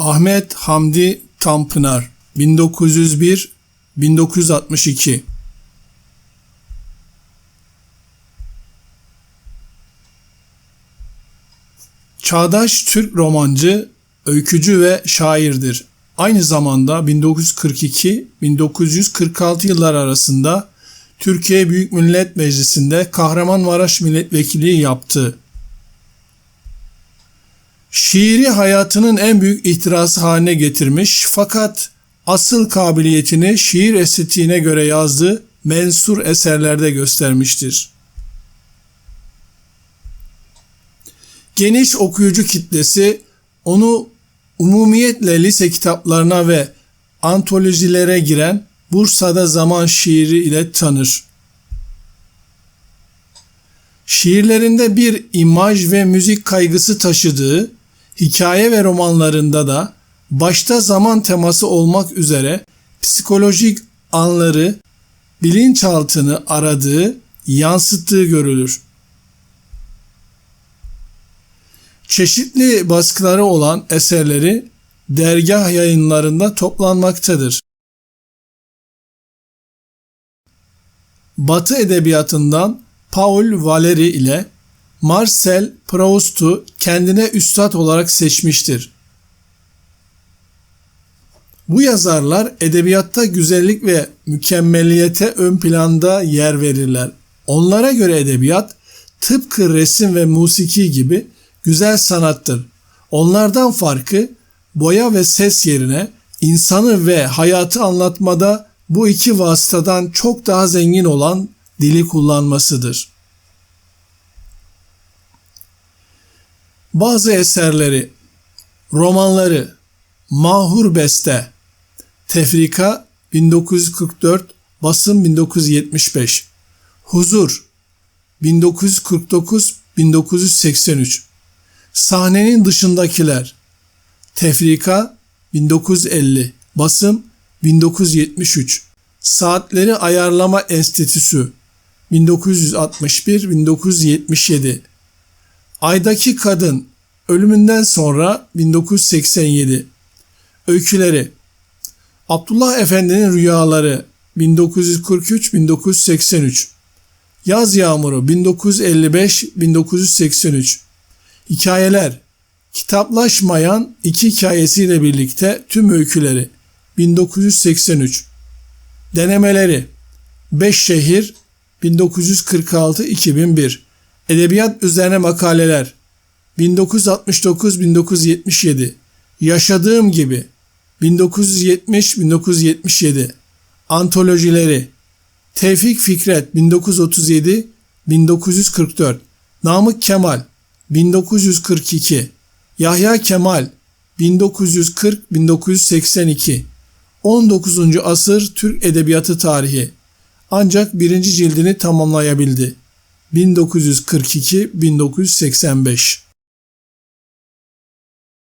Ahmet Hamdi Tanpınar 1901 1962 Çağdaş Türk romancı, öykücü ve şairdir. Aynı zamanda 1942-1946 yıllar arasında Türkiye Büyük Millet Meclisi'nde Kahramanmaraş milletvekilliği yaptı. Şiiri hayatının en büyük ihtirası haline getirmiş fakat asıl kabiliyetini şiir estetiğine göre yazdığı mensur eserlerde göstermiştir. Geniş okuyucu kitlesi onu umumiyetle lise kitaplarına ve antolojilere giren Bursa'da zaman şiiri ile tanır. Şiirlerinde bir imaj ve müzik kaygısı taşıdığı, hikaye ve romanlarında da başta zaman teması olmak üzere psikolojik anları, bilinçaltını aradığı, yansıttığı görülür. Çeşitli baskıları olan eserleri dergah yayınlarında toplanmaktadır. Batı edebiyatından Paul Valéry ile Marcel Proust'u kendine üstad olarak seçmiştir. Bu yazarlar edebiyatta güzellik ve mükemmeliyete ön planda yer verirler. Onlara göre edebiyat tıpkı resim ve musiki gibi güzel sanattır. Onlardan farkı boya ve ses yerine insanı ve hayatı anlatmada bu iki vasıtadan çok daha zengin olan dili kullanmasıdır. Bazı eserleri, romanları, Mahur Beste, Tefrika 1944, basım 1975, Huzur 1949-1983, Sahnenin Dışındakiler, Tefrika 1950, basım 1973, Saatleri Ayarlama Enstitüsü 1961-1977, Aydaki Kadın ölümünden sonra 1987, Öyküleri. Abdullah Efendi'nin Rüyaları 1943-1983, Yaz Yağmuru 1955-1983, Hikayeler. Kitaplaşmayan iki hikayesiyle birlikte tüm öyküleri 1983 Denemeleri. 5 şehir 1946-2001 Edebiyat üzerine makaleler. 1969-1977 Yaşadığım gibi. 1970-1977 Antolojileri. Tevfik Fikret 1937 1944 Namık Kemal 1942 Yahya Kemal 1940-1982 19. asır Türk Edebiyatı tarihi. Ancak birinci cildini tamamlayabildi. 1942-1985